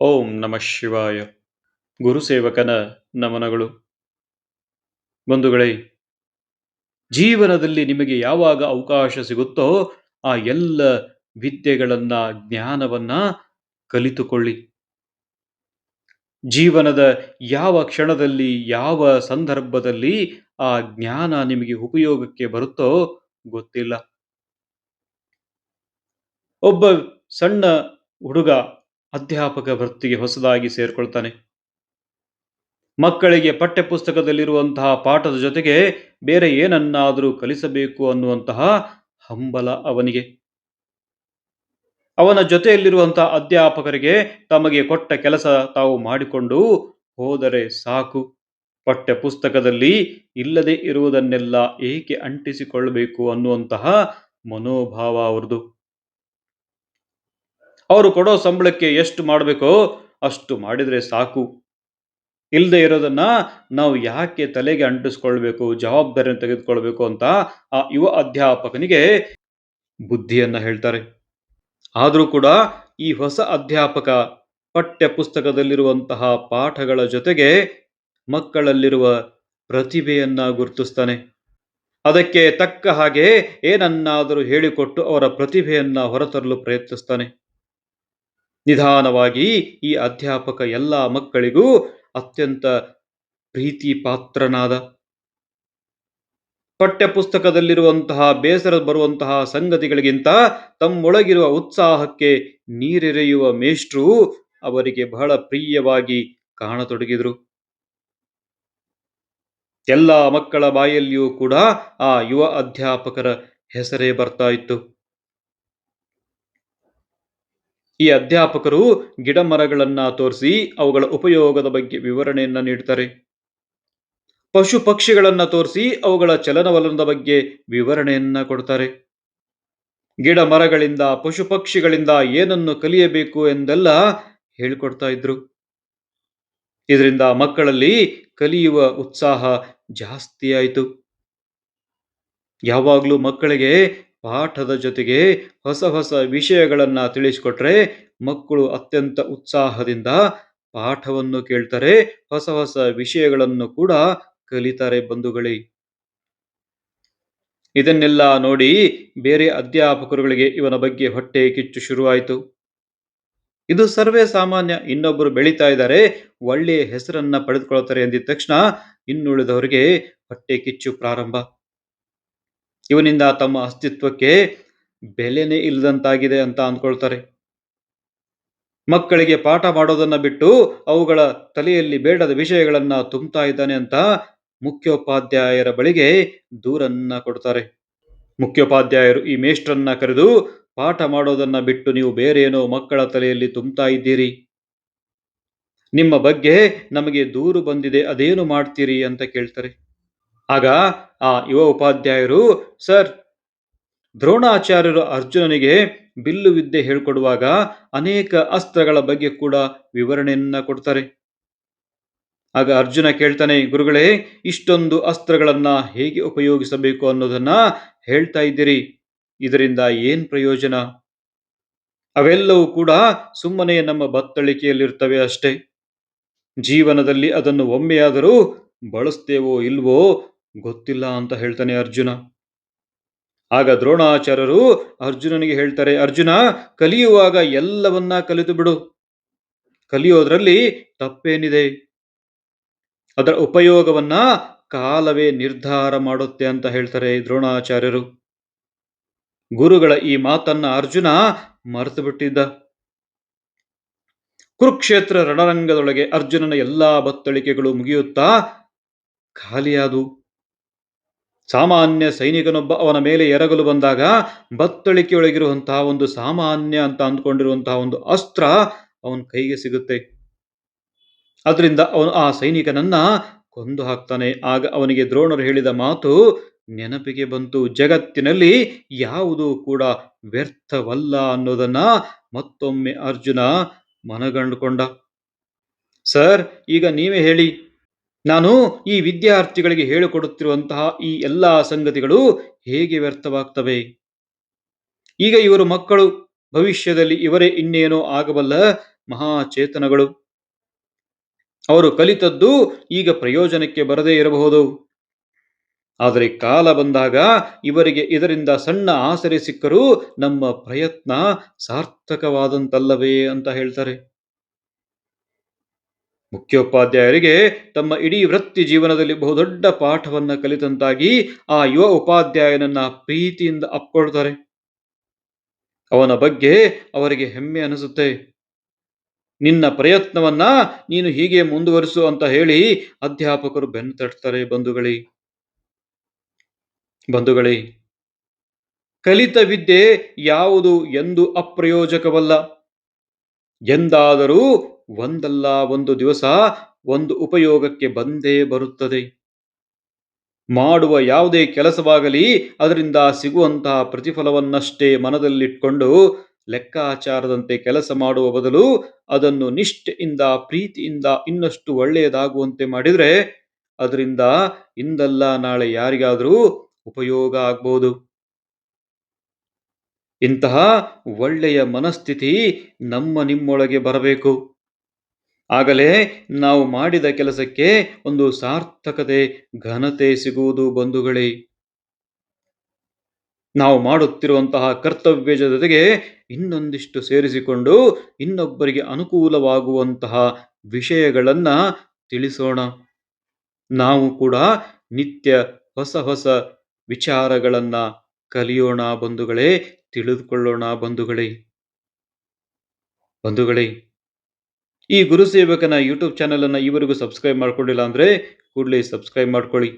ಓಂ ನಮಃ ಶಿವಾಯ. ಗುರುಸೇವಕನ ನಮನಗಳು. ಬಂಧುಗಳೇ, ಜೀವನದಲ್ಲಿ ನಿಮಗೆ ಯಾವಾಗ ಅವಕಾಶ ಸಿಗುತ್ತೋ ಆ ಎಲ್ಲ ವಿದ್ಯೆಗಳನ್ನ, ಜ್ಞಾನವನ್ನ ಕಲಿತುಕೊಳ್ಳಿ. ಜೀವನದ ಯಾವ ಕ್ಷಣದಲ್ಲಿ, ಯಾವ ಸಂದರ್ಭದಲ್ಲಿ ಆ ಜ್ಞಾನ ನಿಮಗೆ ಉಪಯೋಗಕ್ಕೆ ಬರುತ್ತೋ ಗೊತ್ತಿಲ್ಲ. ಒಬ್ಬ ಸಣ್ಣ ಹುಡುಗ ಅಧ್ಯಾಪಕ ವೃತ್ತಿಗೆ ಹೊಸದಾಗಿ ಸೇರಿಕೊಳ್ತಾನೆ. ಮಕ್ಕಳಿಗೆ ಪಠ್ಯಪುಸ್ತಕದಲ್ಲಿರುವಂತಹ ಪಾಠದ ಜೊತೆಗೆ ಬೇರೆ ಏನನ್ನಾದರೂ ಕಲಿಸಬೇಕು ಅನ್ನುವಂತಹ ಹಂಬಲ ಅವನಿಗೆ. ಅವನ ಜೊತೆಯಲ್ಲಿರುವಂತಹ ಅಧ್ಯಾಪಕರಿಗೆ ತಮಗೆ ಕೊಟ್ಟ ಕೆಲಸ ತಾವು ಮಾಡಿಕೊಂಡು ಹೋದರೆ ಸಾಕು. ಪಠ್ಯಪುಸ್ತಕದಲ್ಲಿ ಇಲ್ಲದೆ ಇರುವುದನ್ನೆಲ್ಲ ಏಕೆ ಅಂಟಿಸಿಕೊಳ್ಳಬೇಕು ಅನ್ನುವಂತಹ ಮನೋಭಾವ ಅವ್ರದ್ದು. ಅವರು ಕೊಡೋ ಸಂಬಳಕ್ಕೆ ಎಷ್ಟು ಮಾಡಬೇಕೋ ಅಷ್ಟು ಮಾಡಿದರೆ ಸಾಕು. ಇಲ್ಲದೆ ಇರೋದನ್ನ ನಾವು ಯಾಕೆ ತಲೆಗೆ ಅಂಟಿಸ್ಕೊಳ್ಬೇಕು ಜವಾಬ್ದಾರಿಯನ್ನು ತೆಗೆದುಕೊಳ್ಬೇಕು ಅಂತ ಆ ಯುವ ಅಧ್ಯಾಪಕನಿಗೆ ಬುದ್ಧಿಯನ್ನು ಹೇಳ್ತಾರೆ. ಆದರೂ ಕೂಡ ಈ ಹೊಸ ಅಧ್ಯಾಪಕ ಪಠ್ಯ ಪುಸ್ತಕದಲ್ಲಿರುವಂತಹ ಪಾಠಗಳ ಜೊತೆಗೆ ಮಕ್ಕಳಲ್ಲಿರುವ ಪ್ರತಿಭೆಯನ್ನ ಗುರುತಿಸ್ತಾನೆ. ಅದಕ್ಕೆ ತಕ್ಕ ಹಾಗೆ ಏನನ್ನಾದರೂ ಹೇಳಿಕೊಟ್ಟು ಅವರ ಪ್ರತಿಭೆಯನ್ನ ಹೊರತರಲು ಪ್ರಯತ್ನಿಸ್ತಾನೆ. ನಿಧಾನವಾಗಿ ಈ ಅಧ್ಯಾಪಕ ಎಲ್ಲ ಮಕ್ಕಳಿಗೂ ಅತ್ಯಂತ ಪ್ರೀತಿ ಪಾತ್ರನಾದ ಪಠ್ಯಪುಸ್ತಕದಲ್ಲಿರುವಂತಹ, ಬೇಸರ ಬರುವಂತಹ ಸಂಗತಿಗಳಿಗಿಂತ ತಮ್ಮೊಳಗಿರುವ ಉತ್ಸಾಹಕ್ಕೆ ನೀರೆರೆಯುವ ಮೇಷ್ಟ್ರು ಅವರಿಗೆ ಬಹಳ ಪ್ರಿಯವಾಗಿ ಕಾಣತೊಡಗಿದರು. ಎಲ್ಲ ಮಕ್ಕಳ ಬಾಯಲ್ಲಿಯೂ ಕೂಡ ಆ ಯುವ ಅಧ್ಯಾಪಕರ ಹೆಸರೇ ಬರ್ತಾ ಇತ್ತು. ಈ ಅಧ್ಯಾಪಕರು ಗಿಡ ಮರಗಳನ್ನ ತೋರಿಸಿ ಅವುಗಳ ಉಪಯೋಗದ ಬಗ್ಗೆ ವಿವರಣೆಯನ್ನ ನೀಡ್ತಾರೆ. ಪಶು ಪಕ್ಷಿಗಳನ್ನ ತೋರಿಸಿ ಅವುಗಳ ಚಲನವಲನದ ಬಗ್ಗೆ ವಿವರಣೆಯನ್ನ ಕೊಡ್ತಾರೆ. ಗಿಡ ಮರಗಳಿಂದ ಪಶು ಪಕ್ಷಿಗಳಿಂದ ಏನನ್ನು ಕಲಿಯಬೇಕು ಎಂದೆಲ್ಲ ಹೇಳಿಕೊಡ್ತಾ ಇದ್ರು. ಇದರಿಂದ ಮಕ್ಕಳಲ್ಲಿ ಕಲಿಯುವ ಉತ್ಸಾಹ ಜಾಸ್ತಿ ಆಯಿತು. ಯಾವಾಗಲೂ ಮಕ್ಕಳಿಗೆ ಪಾಠದ ಜೊತೆಗೆ ಹೊಸ ಹೊಸ ವಿಷಯಗಳನ್ನ ತಿಳಿಸಿಕೊಟ್ರೆ ಮಕ್ಕಳು ಅತ್ಯಂತ ಉತ್ಸಾಹದಿಂದ ಪಾಠವನ್ನು ಕೇಳ್ತಾರೆ, ಹೊಸ ಹೊಸ ವಿಷಯಗಳನ್ನು ಕೂಡ ಕಲಿತಾರೆ ಬಂಧುಗಳೇ. ಇದನ್ನೆಲ್ಲ ನೋಡಿ ಬೇರೆ ಅಧ್ಯಾಪಕರುಗಳಿಗೆ ಇವನ ಬಗ್ಗೆ ಹೊಟ್ಟೆ ಕಿಚ್ಚು ಶುರುವಾಯಿತು. ಇದು ಸರ್ವೇ ಸಾಮಾನ್ಯ ಇನ್ನೊಬ್ಬರು ಬೆಳೀತಾ ಇದ್ದಾರೆ, ಒಳ್ಳೆಯ ಹೆಸರನ್ನ ಪಡೆದುಕೊಳ್ತಾರೆ ಎಂದಿದ ತಕ್ಷಣ ಇನ್ನುಳಿದವರಿಗೆ ಹೊಟ್ಟೆ ಕಿಚ್ಚು ಪ್ರಾರಂಭ. ಇವನಿಂದ ತಮ್ಮ ಅಸ್ತಿತ್ವಕ್ಕೆ ಬೆಲೆನೇ ಇಲ್ಲದಂತಾಗಿದೆ ಅಂತ ಅಂದ್ಕೊಳ್ತಾರೆ. ಮಕ್ಕಳಿಗೆ ಪಾಠ ಮಾಡೋದನ್ನ ಬಿಟ್ಟು ಅವುಗಳ ತಲೆಯಲ್ಲಿ ಬೇಡದ ವಿಷಯಗಳನ್ನ ತುಂಬ್ತಾ ಇದ್ದಾನೆ ಅಂತ ಮುಖ್ಯೋಪಾಧ್ಯಾಯರ ಬಳಿಗೆ ದೂರನ್ನ ಕೊಡ್ತಾರೆ. ಮುಖ್ಯೋಪಾಧ್ಯಾಯರು ಈ ಮೇಷ್ಟ್ರನ್ನ ಕರೆದು ಪಾಠ ಮಾಡೋದನ್ನ ಬಿಟ್ಟು ನೀವು ಬೇರೇನೋ ಮಕ್ಕಳ ತಲೆಯಲ್ಲಿ ತುಂಬ್ತಾ ಇದ್ದೀರಿ. ನಿಮ್ಮ ಬಗ್ಗೆ ನಮಗೆ ದೂರು ಬಂದಿದೆ, ಅದೇನು ಮಾಡ್ತೀರಿ ಅಂತ ಕೇಳ್ತಾರೆ. ಆಗ ಆ ಯುವ ಉಪಾಧ್ಯಾಯರು, ಸರ್, ದ್ರೋಣಾಚಾರ್ಯರು ಅರ್ಜುನನಿಗೆ ಬಿಲ್ಲು ವಿದ್ಯೆ ಹೇಳ್ಕೊಡುವಾಗ ಅನೇಕ ಅಸ್ತ್ರಗಳ ಬಗ್ಗೆ ಕೂಡ ವಿವರಣೆಯನ್ನ ಕೊಡ್ತಾರೆ. ಆಗ ಅರ್ಜುನ ಕೇಳ್ತಾನೆ, ಗುರುಗಳೇ, ಇಷ್ಟೊಂದು ಅಸ್ತ್ರಗಳನ್ನ ಹೇಗೆ ಉಪಯೋಗಿಸಬೇಕು ಅನ್ನೋದನ್ನ ಹೇಳ್ತಾ ಇದ್ದೀರಿ. ಇದರಿಂದ ಏನ್ ಪ್ರಯೋಜನ? ಅವೆಲ್ಲವೂ ಕೂಡ ಸುಮ್ಮನೆ ನಮ್ಮ ಬತ್ತಳಿಕೆಯಲ್ಲಿರ್ತವೆ ಅಷ್ಟೇ. ಜೀವನದಲ್ಲಿ ಅದನ್ನು ಒಮ್ಮೆಯಾದರೂ ಬಳಸ್ತೇವೋ ಇಲ್ವೋ ಗೊತ್ತಿಲ್ಲ ಅಂತ ಹೇಳ್ತಾನೆ ಅರ್ಜುನ. ಆಗ ದ್ರೋಣಾಚಾರ್ಯರು ಅರ್ಜುನನಿಗೆ ಹೇಳ್ತಾರೆ, ಅರ್ಜುನ, ಕಲಿಯುವಾಗ ಎಲ್ಲವನ್ನ ಕಲಿತು ಬಿಡು. ಕಲಿಯೋದ್ರಲ್ಲಿ ತಪ್ಪೇನಿದೆ. ಅದರ ಉಪಯೋಗವನ್ನ ಕಾಲವೇ ನಿರ್ಧಾರ ಮಾಡುತ್ತೆ ಅಂತ ಹೇಳ್ತಾರೆ ದ್ರೋಣಾಚಾರ್ಯರು. ಗುರುಗಳ ಈ ಮಾತನ್ನ ಅರ್ಜುನ ಮರೆತು ಬಿಟ್ಟಿದ್ದ. ಕುರುಕ್ಷೇತ್ರ ರಣರಂಗದೊಳಗೆ ಅರ್ಜುನನ ಎಲ್ಲಾ ಬತ್ತಳಿಕೆಗಳು ಮುಗಿಯುತ್ತಾ ಖಾಲಿಯಾದವು. ಸಾಮಾನ್ಯ ಸೈನಿಕನೊಬ್ಬ ಅವನ ಮೇಲೆ ಎರಗಲು ಬಂದಾಗ ಬತ್ತಳಿಕೆಯೊಳಗಿರುವಂತಹ ಒಂದು ಸಾಮಾನ್ಯ ಅಂತ ಅಂದ್ಕೊಂಡಿರುವಂತಹ ಒಂದು ಅಸ್ತ್ರ ಅವನ ಕೈಗೆ ಸಿಗುತ್ತೆ. ಅದರಿಂದ ಅವನು ಆ ಸೈನಿಕನನ್ನ ಕೊಂದು ಹಾಕ್ತಾನೆ. ಆಗ ಅವನಿಗೆ ದ್ರೋಣರು ಹೇಳಿದ ಮಾತು ನೆನಪಿಗೆ ಬಂತು. ಜಗತ್ತಿನಲ್ಲಿ ಯಾವುದೂ ಕೂಡ ವ್ಯರ್ಥವಲ್ಲ ಅನ್ನೋದನ್ನ ಮತ್ತೊಮ್ಮೆ ಅರ್ಜುನ ಮನಗಂಡುಕೊಂಡ. ಸರ್, ಈಗ ನೀವೇ ಹೇಳಿ. ನಾನು ಈ ವಿದ್ಯಾರ್ಥಿಗಳಿಗೆ ಹೇಳಿಕೊಡುತ್ತಿರುವಂತಹ ಈ ಎಲ್ಲ ಸಂಗತಿಗಳು ಹೇಗೆ ವ್ಯರ್ಥವಾಗ್ತವೆ? ಈಗ ಇವರು ಮಕ್ಕಳು, ಭವಿಷ್ಯದಲ್ಲಿ ಇವರೇ ಇನ್ನೇನೋ ಆಗಬಲ್ಲ ಮಹಾಚೇತನಗಳು. ಅವರು ಕಲಿತದ್ದು ಈಗ ಪ್ರಯೋಜನಕ್ಕೆ ಬರದೇ ಇರಬಹುದು. ಆದರೆ ಕಾಲ ಬಂದಾಗ ಇವರಿಗೆ ಇದರಿಂದ ಸಣ್ಣ ಆಸರೆ ಸಿಕ್ಕರೂ ನಮ್ಮ ಪ್ರಯತ್ನ ಸಾರ್ಥಕವಾದಂತಲ್ಲವೇ ಅಂತ ಹೇಳ್ತಾರೆ. ಮುಖ್ಯೋಪಾಧ್ಯಾಯರಿಗೆ ತಮ್ಮ ಇಡೀ ವೃತ್ತಿ ಜೀವನದಲ್ಲಿ ಬಹುದೊಡ್ಡ ಪಾಠವನ್ನ ಕಲಿತಂತಾಗಿ ಆ ಯುವ ಉಪಾಧ್ಯಾಯನನ್ನ ಪ್ರೀತಿಯಿಂದ ಅಪ್ಕೊಳ್ತಾರೆ. ಅವನ ಬಗ್ಗೆ ಅವರಿಗೆ ಹೆಮ್ಮೆ ಅನಿಸುತ್ತೆ. ನಿನ್ನ ಪ್ರಯತ್ನವನ್ನ ನೀನು ಹೀಗೆ ಮುಂದುವರಿಸು ಅಂತ ಹೇಳಿ ಅಧ್ಯಾಪಕರು ಬೆನ್ನು ತಟ್ತಾರೆ ಬಂಧುಗಳೇ. ಬಂಧುಗಳೇ, ಕಲಿತ ವಿದ್ಯೆ ಯಾವುದು ಎಂದು ಅಪ್ರಯೋಜಕವಲ್ಲ. ಎಂದಾದರೂ ಒಂದಲ್ಲ ಒಂದು ದಿವಸ ಒಂದು ಉಪಯೋಗಕ್ಕೆ ಬಂದೇ ಬರುತ್ತದೆ. ಮಾಡುವ ಯಾವುದೇ ಕೆಲಸವಾಗಲಿ ಅದರಿಂದ ಸಿಗುವಂತಹ ಪ್ರತಿಫಲವನ್ನಷ್ಟೇ ಮನದಲ್ಲಿಟ್ಕೊಂಡು ಲೆಕ್ಕಾಚಾರದಂತೆ ಕೆಲಸ ಮಾಡುವ ಬದಲು ಅದನ್ನು ನಿಷ್ಠೆಯಿಂದ, ಪ್ರೀತಿಯಿಂದ ಇನ್ನಷ್ಟು ಒಳ್ಳೆಯದಾಗುವಂತೆ ಮಾಡಿದರೆ ಅದರಿಂದ ಇಂದಲ್ಲ ನಾಳೆ ಯಾರಿಗಾದರೂ ಉಪಯೋಗ ಆಗ್ಬೋದು. ಇಂತಹ ಒಳ್ಳೆಯ ಮನಸ್ಥಿತಿ ನಮ್ಮ ನಿಮ್ಮೊಳಗೆ ಬರಬೇಕು. ಆಗಲೇ ನಾವು ಮಾಡಿದ ಕೆಲಸಕ್ಕೆ ಒಂದು ಸಾರ್ಥಕತೆ, ಘನತೆ ಸಿಗುವುದು ಬಂಧುಗಳೇ. ನಾವು ಮಾಡುತ್ತಿರುವಂತಹ ಕರ್ತವ್ಯ ಜೊತೆಗೆ ಇನ್ನೊಂದಿಷ್ಟು ಸೇರಿಸಿಕೊಂಡು ಇನ್ನೊಬ್ಬರಿಗೆ ಅನುಕೂಲವಾಗುವಂತಹ ವಿಷಯಗಳನ್ನು ತಿಳಿಸೋಣ. ನಾವು ಕೂಡ ನಿತ್ಯ ಹೊಸ ಹೊಸ ವಿಚಾರಗಳನ್ನ ಕಲಿಯೋಣ ಬಂಧುಗಳೇ, ತಿಳಿದುಕೊಳ್ಳೋಣ ಬಂಧುಗಳೇ. ಬಂಧುಗಳೇ ಈ ಗುರುಸೇವಕನ ಯೂಟ್ಯೂಬ್ ಚಾನೆಲ್ ಅನ್ನ ಇವರಿಗೂ ಸಬ್ಸ್ಕ್ರೈಬ್ ಮಾಡ್ಕೊಂಡಿಲ್ಲ ಅಂದ್ರೆ ಕೂಡಲೇ ಸಬ್ಸ್ಕ್ರೈಬ್ ಮಾಡ್ಕೊಳ್ಳಿ.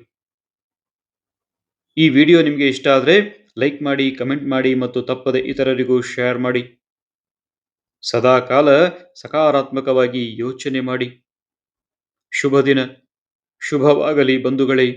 ಈ ವಿಡಿಯೋ ನಿಮಗೆ ಇಷ್ಟ ಆದರೆ ಲೈಕ್ ಮಾಡಿ ಕಮೆಂಟ್ ಮಾಡಿ ಮತ್ತು ತಪ್ಪದೆ ಇತರರಿಗೂ ಶೇರ್ ಮಾಡಿ. ಸದಾ ಕಾಲ ಸಕಾರಾತ್ಮಕವಾಗಿ ಯೋಚನೆ ಮಾಡಿ. ಶುಭ ದಿನ ಶುಭವಾಗಲಿ ಬಂಧುಗಳೇ.